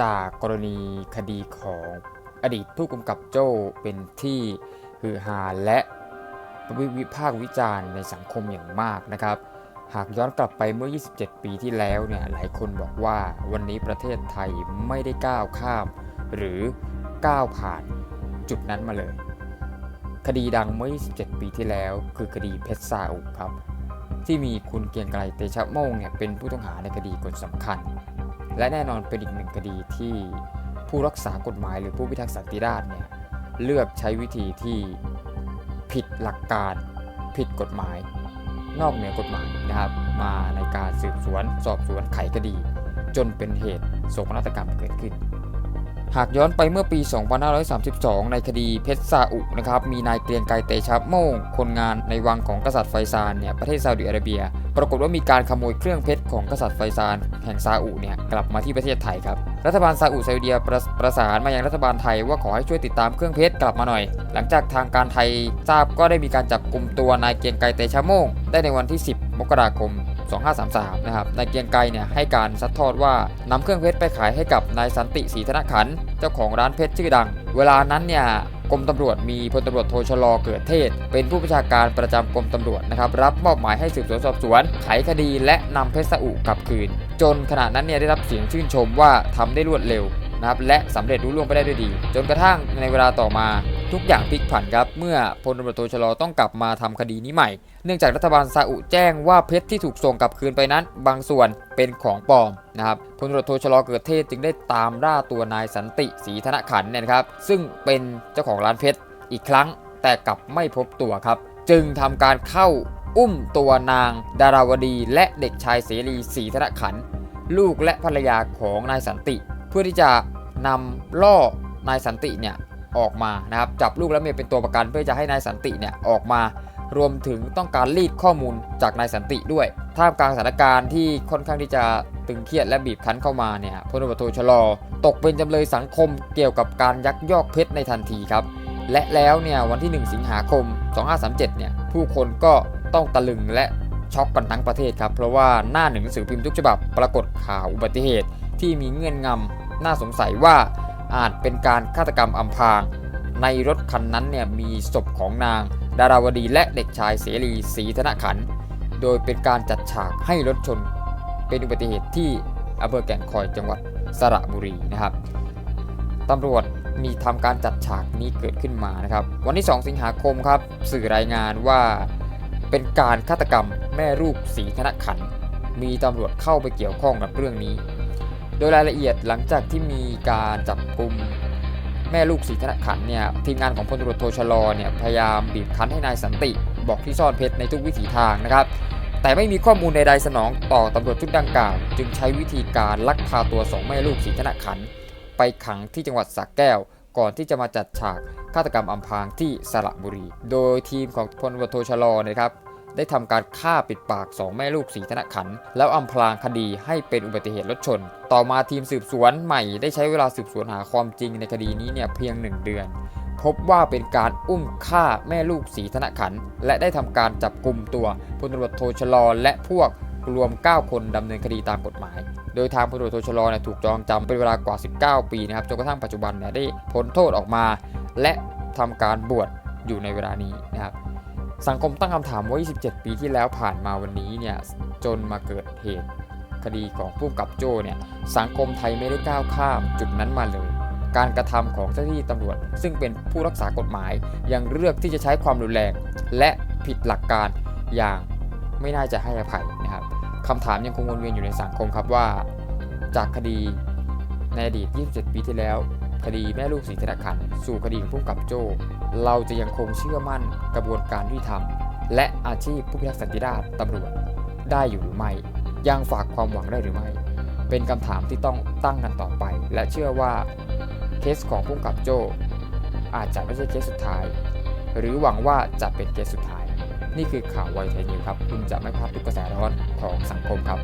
จากกรณีคดีของอดีตผู้กำกับโจ้เป็นที่ฮือฮาและวิพากษ์วิจารณ์ในสังคมอย่างมากนะครับ หากย้อนกลับไปเมื่อ 27 ปีที่แล้วเนี่ยหลายคนบอกว่าวันนี้ประเทศไทยไม่ได้ก้าวข้าม หรือก้าวผ่านจุดนั้นมาเลย คดีดังเมื่อ 27 ปีที่แล้วคือคดีเพชรซาอุครับ ที่มีคุณเกียงไกรเตชะโมงเนี่ยเป็นผู้ต้องหาในคดีคนสำคัญ และแน่นอนเป็นอีกหนึ่งคดีที่ผู้รักษากฎหมายหรือผู้พิทักษ์สันติราษฎร์เนี่ยเลือกใช้วิธีที่ผิดหลักการ ผิดกฎหมาย นอกเหนือกฎหมายนะครับ มาในการสืบสวน สอบสวนไขคดี จนเป็นเหตุโศกนาฏกรรมเกิดขึ้น หากย้อนไปเมื่อปี 2532 ในคดีเพชรซาอุนะครับมีนายเกรียงไกรเตชะโมง คนงานในวังของกษัตริย์ไฟซานเนี่ยประเทศซาอุดิอาระเบีย ปรากฏว่ามีการขโมยเครื่องเพชรของกษัตริย์ไฟซานแห่งซาอุเนี่ยกลับมาที่ประเทศไทยครับ รัฐบาลซาอุซาอุดิอาระประสานมายังรัฐบาลไทยว่าขอให้ช่วยติดตามเครื่องเพชรกลับมาหน่อย หลังจากทางการไทยทราบก็ได้มีการจับกลุ่มตัวนายเกียงไกรเตชะโมงได้ในวันที่ 10 มกราคม 2533 นะครับ นายเกียงไกรเนี่ยให้การซัดทอดว่านำเครื่องเพชรไปขายให้กับนายสันติศรีธนขัน เจ้าของร้านเพชรชื่อดัง เวลานั้นเนี่ย กรมตำรวจมีพลตำรวจโทชลอเกิดเทศ เป็นผู้ประชาการประจำกรมตำรวจนะครับรับมอบหมายให้สืบสวนสอบสวน ไขคดีและนำเพชรสอุกลับคืน จนขณะนั้นเนี่ยได้รับเสียงชื่นชมว่าทำได้รวดเร็วนะครับและสำเร็จรุ่ล่วงไปได้ด้วยดี จนกระทั่งในเวลาต่อมา ทุกอย่างพลิกผันครับ เมื่อพลตำรวจโทชลอต้องกลับมาทำคดีนี้ใหม่ เนื่องจากรัฐบาลซาอุแจ้งว่าเพชรที่ถูกส่งกลับคืนไปนั้น บางส่วนเป็นของปลอมนะครับพลตำรวจโทชลอเกิดเทศจึงได้ตามล่าตัวนายสันติศรีธนขันเนี่ยนะครับ ซึ่งเป็นเจ้าของร้านเพชรอีกครั้ง แต่กลับไม่พบตัวครับ จึงทำการเข้าอุ้มตัวนางดาราวดี และเด็กชายเสรีศรีธนขัน ลูกและภรรยาของนายสันติ เพื่อที่จะนำล่อนายสันติเนี่ย ออกมานะครับจับลูกและเมียเป็นตัวประกันเพื่อจะให้นายสันติเนี่ยออกมารวมถึงต้องการรีดข้อมูลจากนายสันติด้วย ท่ามกลางสถานการณ์ที่ค่อนข้างที่จะตึงเครียดและบีบคั้นเข้ามาเนี่ยพลตำรวจโทชลอ ตกเป็นจำเลยสังคมเกี่ยวกับการยักยอกเพชรในทันทีครับ และแล้วเนี่ยวันที่ 1 สิงหาคม 2537 เนี่ยผู้คนก็ต้องตะลึงและช็อกกันทั้งประเทศครับ เพราะว่าหน้าหนึ่งหนังสือพิมพ์ทุกฉบับปรากฏข่าวอุบัติเหตุที่มีเงื่อนงำน่าสงสัยว่า อาจเป็นการฆาตกรรมอำพราง ในรถคันนั้นเนี่ยมีศพของนาง ดาราวดีและเด็กชายเสรีศรีธนขัน โดยเป็นการจัดฉากให้รถชน เป็นอุบัติเหตุที่อำเภอแก่งคอยจังหวัดสระบุรีนะครับตำรวจมีทำการจัดฉากนี้เกิดขึ้นมานะครับ วันที่ 2 สิงหาคมครับ สื่อรายงานว่าเป็นการฆาตกรรมแม่ลูกศรีธนขัน มีตำรวจเข้าไปเกี่ยวข้องกับเรื่องนี้ โดยรายละเอียดหลังจากที่มีการจับกลุ่มแม่ลูกศรีธนขันเนี่ยทีมงานของพลตำรวจโทชลอเนี่ยพยายามบีบคั้นให้นายสันติ บอกที่ซ่อนเพชรในทุกวิถีทางนะครับ แต่ไม่มีข้อมูลใดๆสนองต่อตำรวจชุดดังกล่าว จึงใช้วิธีการลักพาตัวสองแม่ลูกศรีธนขัน ไปขังที่จังหวัดสระแก้ว ก่อนที่จะมาจัดฉากฆาตกรรมอำพรางที่สระบุรี โดยทีมของพลตำรวจโทชลอนะครับ ได้ทำการฆ่าปิดปากสองแม่ลูกศรีธนขัน แล้วอำพรางคดีให้เป็นอุบัติเหตุรถชน ต่อมาทีมสืบสวนใหม่ได้ใช้เวลาสืบสวนหาความจริงในคดีนี้เนี่ยเพียง 1 เดือน พบว่าเป็นการอุ้มฆ่าแม่ลูกศรีธนขัน และได้ทำการจับกลุ่มตัวพลตำรวจโทชลอและพวกรวม 9 คนดำเนินคดีตามกฎหมาย โดยทางพลตำรวจโทชลอเนี่ยถูกจองจำเป็นเวลากว่า 19 ปีนะครับจนกระทั่งปัจจุบันเนี่ยได้พ้นโทษออกมา และทำการบวชอยู่ในเวลานี้นะครับ สังคมตั้งคำถามว่า 27 ปีที่แล้วผ่านมาวันนี้เนี่ยจนมาเกิดเหตุคดีของผู้กับโจ้เนี่ยสังคมไทยไม่ได้ก้าวข้ามจุดนั้นมาเลย การกระทำของเจ้าหน้าที่ตำรวจ ซึ่งเป็นผู้รักษากฎหมายยังเลือกที่จะใช้ความรุนแรง และผิดหลักการอย่างไม่น่าจะให้อภัยนะครับคำถามยังคงวนเวียนอยู่ในสังคมครับว่า จากคดีในอดีต 27 ปีที่แล้ว คดีแม่ลูกศรีธนาคารสู่คดีผู้กำกับโจ้เราจะยังคงเชื่อมั่นกระบวนการยุติธรรม และอาชีพผู้พิทักษ์สันติราษฎร์ตำรวจได้อยู่หรือไม่ยังฝากความหวังได้หรือไม่ เป็นคำถามที่ต้องตั้งกันต่อไป และเชื่อว่าเคสของผู้กำกับโจ้อาจจะไม่ใช่เคสสุดท้าย หรือหวังว่าจะเป็นเคสสุดท้าย นี่คือข่าวไวไทยนิวครับ คุณจะไม่พลาดทุกกระแสร้อนของสังคมครับ